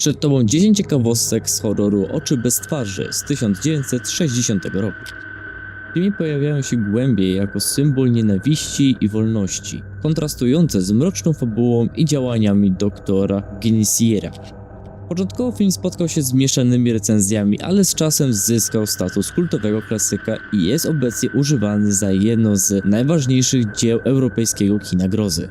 Przed tobą 10 ciekawostek z horroru Oczy bez twarzy z 1960 roku. W filmie pojawiają się głębie jako symbol nienawiści i wolności, kontrastujące z mroczną fabułą i działaniami doktora Genisiera. Początkowo film spotkał się z mieszanymi recenzjami, ale z czasem zyskał status kultowego klasyka i jest obecnie używany za jedno z najważniejszych dzieł europejskiego kina grozy.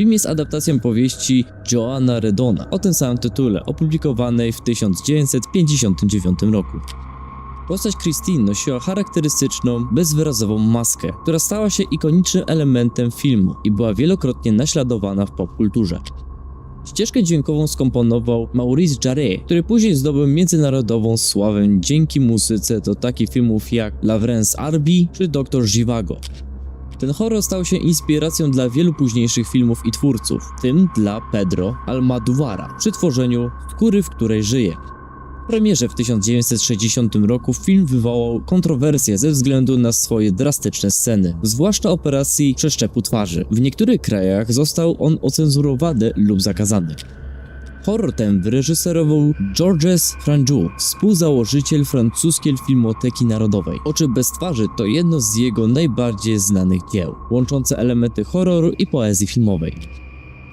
Film jest adaptacją powieści Joanna Redona o tym samym tytule, opublikowanej w 1959 roku. Postać Christine nosiła charakterystyczną, bezwyrazową maskę, która stała się ikonicznym elementem filmu i była wielokrotnie naśladowana w popkulturze. Ścieżkę dźwiękową skomponował Maurice Jarre, który później zdobył międzynarodową sławę dzięki muzyce do takich filmów jak Lavrence Arby czy Dr. Zhivago. Ten horror stał się inspiracją dla wielu późniejszych filmów i twórców, tym dla Pedro Almodóvara przy tworzeniu Skóry, w której żyje. W premierze w 1960 roku film wywołał kontrowersje ze względu na swoje drastyczne sceny, zwłaszcza operacji przeszczepu twarzy. W niektórych krajach został on ocenzurowany lub zakazany. Horror ten wyreżyserował Georges Franju, współzałożyciel francuskiej filmoteki narodowej. Oczy bez twarzy to jedno z jego najbardziej znanych dzieł, łączące elementy horroru i poezji filmowej.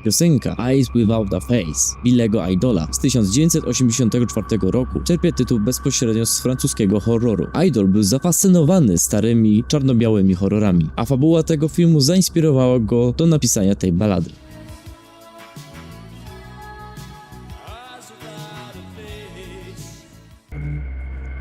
Piosenka Eyes Without a Face Billego Idola z 1984 roku czerpie tytuł bezpośrednio z francuskiego horroru. Idol był zafascynowany starymi, czarno-białymi horrorami, a fabuła tego filmu zainspirowała go do napisania tej balady.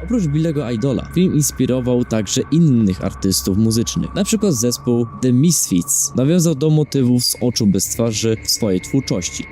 Oprócz Billego Idola, film inspirował także innych artystów muzycznych, na przykład zespół The Misfits nawiązał do motywów z oczu bez twarzy w swojej twórczości.